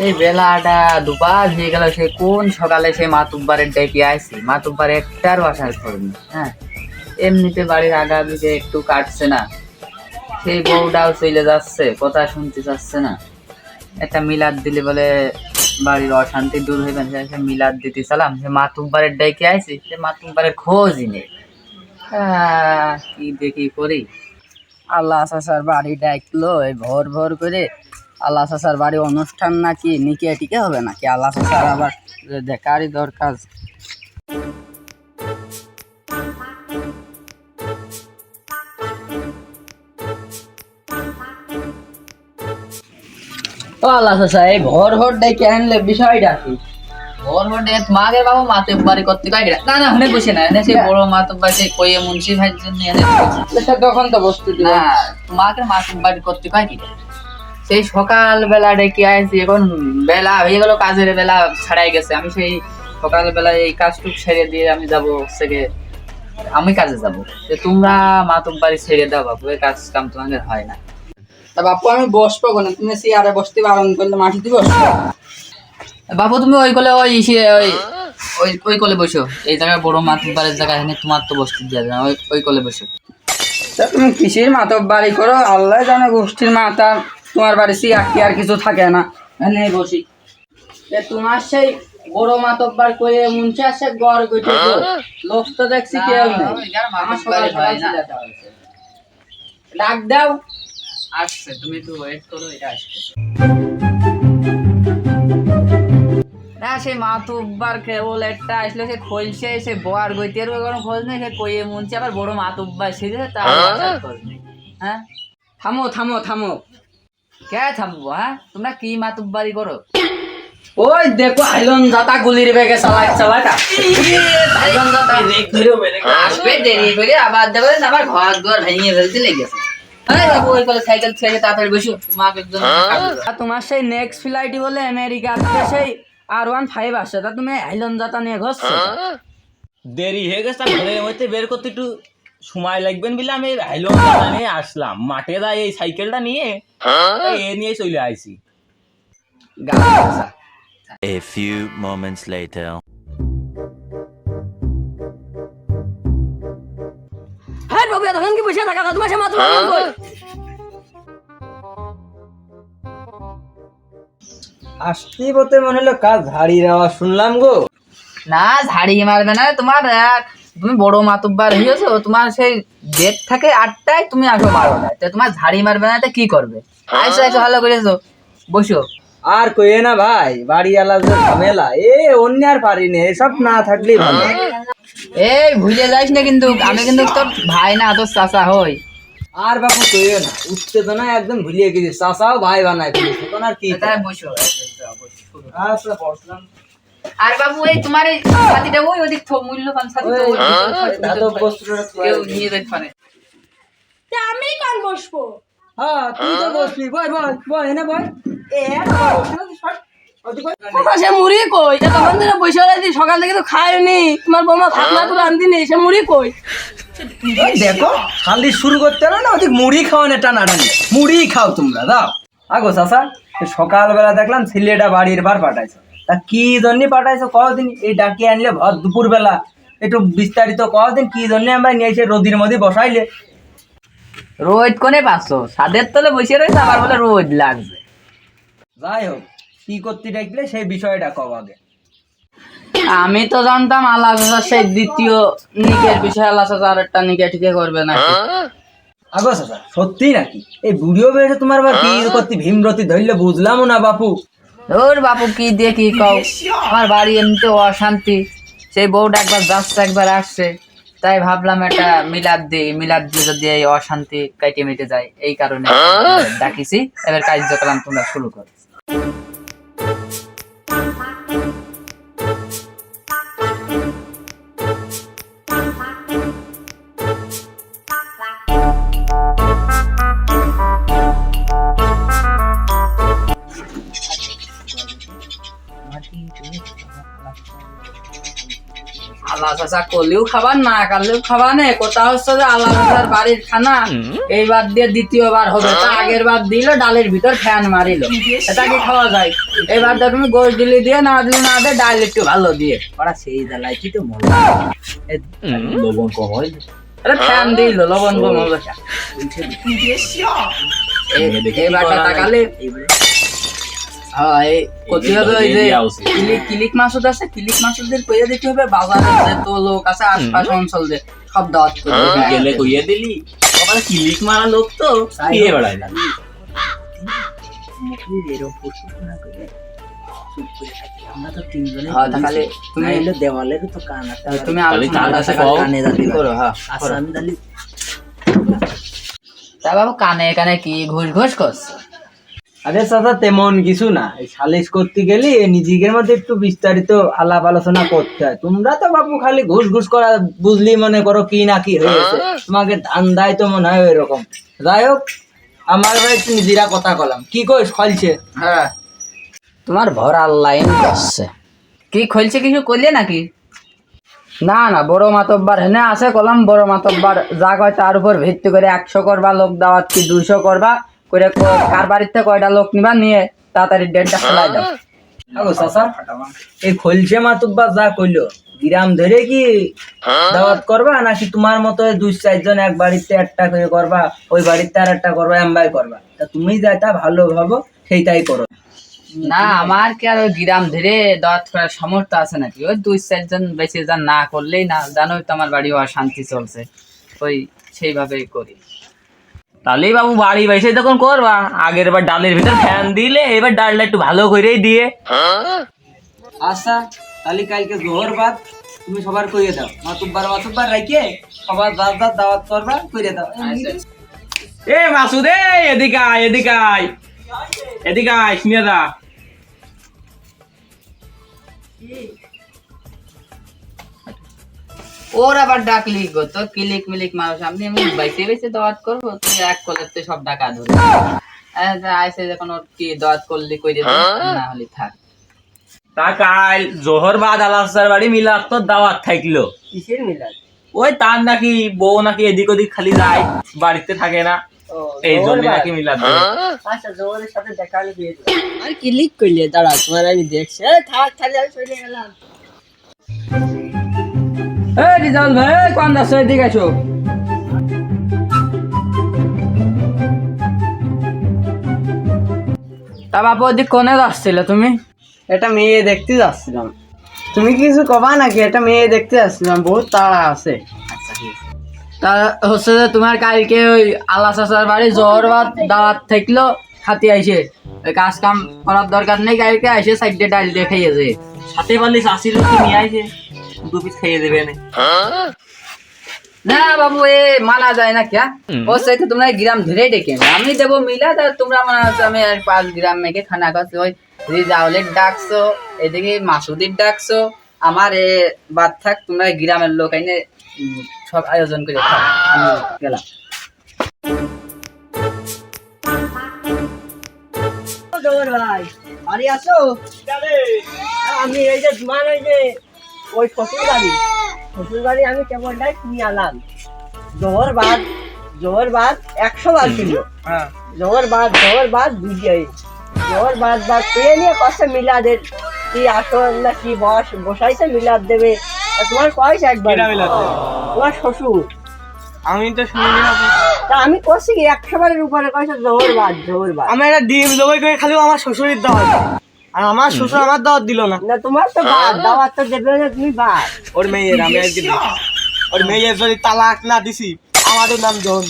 এই বেলাটা দুপার হয়ে গেল, সে কোন সকালে সে মাতুব্বারের ডেকে আইছি মাতুব্বার একটার বাসায় করবি হ্যাঁ? এমনিতে বাড়ির আগা দিকে একটু কাটছে না। সেই বউটাও চলে যাচ্ছে, কথা শুনতে চাচ্ছে না। একটা মিলাদ দিলে বলে বাড়ির অশান্তি দূর হয়ে গেছে সে মিলাদ দিতে চালাম। সে মাতুব্বারের ডেকে আইছি সে মাতুব্বারের খোঁজই নেই কি দেখি করি? আল্লাহ চাচার বাড়ি ডাকলো ভোর ভোর করে আল্লাহ চাচার বাড়ি অনুষ্ঠান নাকি নিকে টিকে হবে নাকি? আল্লাহ চাচার আবার দেখারই দরকার। ও আল্লাহ চাচা এই ভোর ভোর ডেকে আনলে বিষয়টা কি? ভোর ভোর ডেকে তোমাকে বাবু মাতে বাড়ি করতে কয় না না হুনে বসে না এনে সেই বড় মাতে বাড়ি সেই কইয়ে মুন্সি ভাইয়ের জন্য এনে বসে। তখন তো বস্তু না তোমাকে মাসুম বাড়ি করতে কয় কি সেই সকাল বেলা ডেকে আইছি এখন বেলা হয়ে গেল কাজের বেলা ছাড়াই গেছে। আমি সেই সকাল বেলা এই কাজটুক ছেড়ে দিয়ে আমি যাব থেকে আমি কাজে যাব। যে তোমরা মাতুম বাড়ি ছেড়ে দাও বাবু এই কাজ কাম তোমাদের হয় না। তা বাপু আমি বসবো কোনে? তুমি চেয়ারে বসতে বারণ করলে মাটিতে বসবো বাবু তুমি ওই কোলে ওই ওই ওই কোলে বসো। এই জায়গায় বড় মাতুম বাড়ির জায়গা এখানে তোমার তো বসতে দেওয়া যায় না, ওই ওই কোলে বসো। তা তুমি কিসের বাড়ি করো? আল্লাহ জানে গোষ্ঠীর মাথা। তোমার বাড়ি চেয়ার কি আর কিছু থাকে না? এনে বসি। তোমার সেই বড় মাতব বার করে মুনছে আসে গড় গইতে লোক তো দেখছি কেউ নেই। আমার সকাল চিল্লাতে হয়েছে। ডাক দাও। আসছে তুমি তো ওয়েট করো এটা আসছে। না সে মাতুব্বার কেবল একটা আসলে সে খোলছে সে বোয়ার গইতের কোনো খোঁজ নেই সে কইয়ে মুনছে আবার বড় মাতুব্বার সেজে তার খোঁজ নেই। হ্যাঁ? থামো থামো থামো। কে থামবো হ্যাঁ তোমরা কি মাতুব্বারি করো? ওই দেখো আইলন জাতা গুলির বেগে চালাই চালাই আইজন দাদা আসবে দেরি করে আবার দেবে আবার ঘর দুয়ার ভেঙে ফেলতে লেগেছে। সাইকেল ছেড়ে তাড়াতাড়ি বসো তোমাকে তোমার সেই নেক্সট ফ্লাইটই বলে আমেরিকা সেই আর ওয়ান ফাইভ আসছে তা তুমি আইলন জাতা নিয়ে ঘষছো? দেরি হয়ে গেছে ঘরের মধ্যে বের করতে একটু সময় লাগবেন বলে আমি হাইলো নিয়ে আসলাম। মাঠে দা এই সাইকেলটা নিয়ে এ নিয়ে চলে আইছি। A few moments later. হ্যাঁ বাবু তখন কি বসে থাকা? তোমার সে মাত্র আসতেই বলতে মনে হলো কাজ ঝাড়িয়ে দেওয়া শুনলাম গো। না ঝাড়ি মারবে না তোমার এক তুমি বড় মাতুব্বার হয়েছো তোমার সেই ডেট থাকে আটটায় তুমি আসো মারো না তো তোমার ঝাড়ি মারবে না কি করবে? আইসো আইসো ভালো করেছ বসো। আর কইয়ে না ভাই বাড়ি আলার যে ঝামেলা এ অন্য আর পারি না এসব না থাকলেই ভালো। এই ভুলে যাইস না কিন্তু আমি কিন্তু তোর ভাই না তোর চাচা হই। আর বাপু কইও না উত্তেজনা একদম ভুলিয়ে গেছি চাচাও ভাই বানাই ফেলেছে তখন আর কি তাই বসো আচ্ছা বসলাম। আর বাবু এই তোমার এই ছাতিটা ওই ওদিক থো মূল্যবান ছাতি তো ওই কেউ নিয়ে আমি কান বসবো? হ্যাঁ তুই তো বসবি। এনে এ। সে মুড়ি কই? তখন দিনে সকাল থেকে তো খায়নি। তোমার বৌমা তো রান্ধি নেই সে মুড়ি কই? দেখো খালি শুরু করতে হবে না ওদিক মুড়ি খাওয়ানো টানা টানি। মুড়ি খাও তোমরা দাও। আগো চাষা সকালবেলা দেখলাম ছেলেটা বাড়ির বার পাঠাইছো। তা কি জন্য পাঠাইছো? কদিন এই ডাকিয়ে আনলে ভর দুপুর বেলা একটু বিস্তারিত কদিন কি জন্য আমরা নিয়ে এসে রোদির মধ্যে বসাইলে। রোদ কোনে পাচ্ছ সাদের তলে বসে রয়েছে আবার বলে রোদ লাগছে। যাই হোক কি করতে ডাকলে সেই বিষয়টা কব আগে। আমি তো জানতাম আল্লাহ সেই দ্বিতীয় নিকের বিষয়ে আল্লাহ চাচা আর একটা নিকে ঠিকে করবে না আগো সত্যি নাকি? এই বুড়িও বেড়েছে তোমার আবার কি করতে ভীমরতি ধরলে বুঝলামও না বাপু। ওর বাপু কি দেখি কি কও? আমার বাড়ি এমনিতে অশান্তি। সেই বউটা একবার যাচ্ছে একবার আসছে। তাই ভাবলাম একটা মিলাদ দিই। মিলাদ দিয়ে যদি এই অশান্তি কাটিয়ে মিটে যায় এই কারণে ডাকিছি। এবার কার্যক্রম তোমরা শুরু করো। আল্লাহ করলেও খাবার না করলেও খাবার নে। কথা হচ্ছে যে আল্লাহ বাড়ির খানা। এইবার দিয়ে দ্বিতীয়বার হবে। তা আগের বার দিল ডালের ভিতর ফ্যান মারিল। এটা কি খাওয়া যায়? এবার তো তুমি গোশ দিলি দিয়ে না দিলি না দিয়ে ডাল একটু ভালো দিয়ে। ওরা সেই জ্বালায় কি তো এ, লবণ কম হয় আরে ফ্যান দিল লবণ কম হবে। এবারটা তাকালে হ্যাঁ। এই করতে হবে ওই যে কিলিক কিলিক মাসুদ আছে কিলিক মাসুদদের কইয়া দিতে হবে বাজারে যে তো লোক আছে আশপাশ অঞ্চল যে সব দাওয়াত করে গেলে কইয়ে দিলি। ওখানে কিলিক মারা লোক তো দিয়ে বেড়াই না হ্যাঁ, তাহলে তুমি তুমি দেওয়ালের তো কান তুমি করো হ্যাঁ আমি তা বাবু কানে কানে কি ঘুষ ঘুষ করছ? আরে চাচা তেমন কিছু না। এই সালিশ করতে গেলে নিজেদের মধ্যে একটু বিস্তারিত আলাপ আলোচনা করতে হয়। তোমরা তো বাবু খালি ঘুষ ঘুষ করা বুঝলি মনে করো কি না কি হয়েছে তোমাকে ধান দেয় তো মনে হয় এরকম যাই হোক আমার ভাই একটু নিজেরা কথা কলাম। কি কইস খলছে? হ্যাঁ। তোমার ভরা লাইন আসছে কি খলছে কিছু করলে নাকি? না না বড় মাতব্বার হেনে আছে কলাম। বড় মাতব্বার যা কয় তার উপর ভিত্তি করে একশো করবা লোক দাওয়াত কি দুইশো করবা। করে কার বাড়িতে কয়টা লোক নিবা নিয়ে তাড়াতাড়ি ডেটটা ফেলাই দাও। চাচা এই খলছে মাতুব্বা যা কইলো গ্রাম ধরে কি দাওয়াত করবা নাকি তোমার মতো দুই চারজন এক বাড়িতে একটা করে করবা ওই বাড়িতে আর একটা করবা এমবাই করবা? তা তুমি যেটা ভালো ভাবো সেইটাই করো। না আমার কি আর ওই গ্রাম ধরে দাওয়াত করার সামর্থ্য আছে নাকি? ওই দুই চারজন বেশি যা না করলেই না জানোই তো আমার বাড়ি অশান্তি চলছে। ওই সেইভাবেই করি। তাহলেই বাবু বাড়ি বাইসে তখন করবা। আগের বার ডালের ভিতর ফ্যান দিলে এবার ডালটা একটু ভালো করেই দিয়ে। আচ্ছা তাহলে কালকে জোহর বাদ তুমি সবার কইয়ে দাও। মাতুব্বার মাতুব্বার রাইকে সবার দাঁত দাঁত দাওয়াত করবা কইরে দাও। এ মাসুদ এ এদিকে আয় এদিকে আয়। এদিকে আয় শুনে দা ওর আবার ডাকলি গো তো কিলিক মিলিক মানুষ আমি এমনি বাইসে বাইসে দাওয়াত করব তুই এক কলের তো সব ডাকা ধরে। আইসে যখন ওর কি দাওয়াত করলি কই দিবি না হলে থাক। তা কাল জোহর বাদ আলাসার বাড়ি মিলাদ তো দাওয়াত থাকল। কিসের মিলাদ ওই তার নাকি বউ নাকি এদিক ওদিক খালি যায় বাড়িতে থাকে না। এই জন্য নাকি মিলাদ আচ্ছা জোরের সাথে দেখা হলে দিবি আর কিলিক করলে দাঁড়া তোমার আমি দেখছি। থাক খালি আমি চলে গেলাম। এই রিজাল ভাই কোন দাস এদিকে আসো তা বাপু ওদিক কোনে যাচ্ছিল তুমি? এটা মেয়ে দেখতে যাচ্ছিলাম। তুমি কিছু কবা নাকি? এটা মেয়ে দেখতে যাচ্ছিলাম বহুত তাড়া আছে। তা হচ্ছে যে তোমার কালকে ওই আল্লাহ চাচার বাড়ি জ্বর বা দাওয়াত থাকল খাতি আইসে কাজ কাম করার দরকার নেই কালকে আইসে সাইডে ডাল দিয়ে খাইয়েছে সাথে পারলে চাষির লোক নিয়ে আইছে দু পিস খাইয়ে দেবে না না বাবু এ মানা যায় না क्या ও সাথে তোমরা গ্রাম ধরে ডেকে নাও। আমি দেবো মিলা তা তোমরা মনে আমি আর পাঁচ গ্রাম মেকে খানা খাচ্ছি ওই রিজাউলের ডাকছো এদিকে মাসুদির ডাকছো। আমার এ বাদ থাক তোমরা গ্রামের লোক আইনে সব আয়োজন করে খাও। গেলাম ভাই বাড়ি আছো আমি এই যে মানে এই যে ওই শ্বশুর বাড়ি। শ্বশুর বাড়ি আমি কেবলটাই কিনে আনলাম জোহর বাদ জোহর বাদ একশো বার কিনলো জোহর বাদ জোহর বাদ দুইটাই জোহর বাদ বাদ পেয়ে নিয়ে কষ্ট মিলাদের। কি আসন না কি বস বসাইছে মিলাদ দেবে। তোমার পয়সা একবার? তোমার শ্বশুর। আমি তো শুনিনি তা আমি করছি কি উপরে কয়েছে জোর বাদ জোর বাদ। আমি একটা ডিম জবাই করে খালি আমার শ্বশুরের দাওয়াত। আর আমার শ্বশুর আমার দাওয়াত দিল না। না তোমার তো বাদ দাওয়াত তো দেবে না তুমি বাদ। ওর মেয়ের আমি একদিন ওর মেয়ের যদি তালাক না দিছি আমারও নাম জন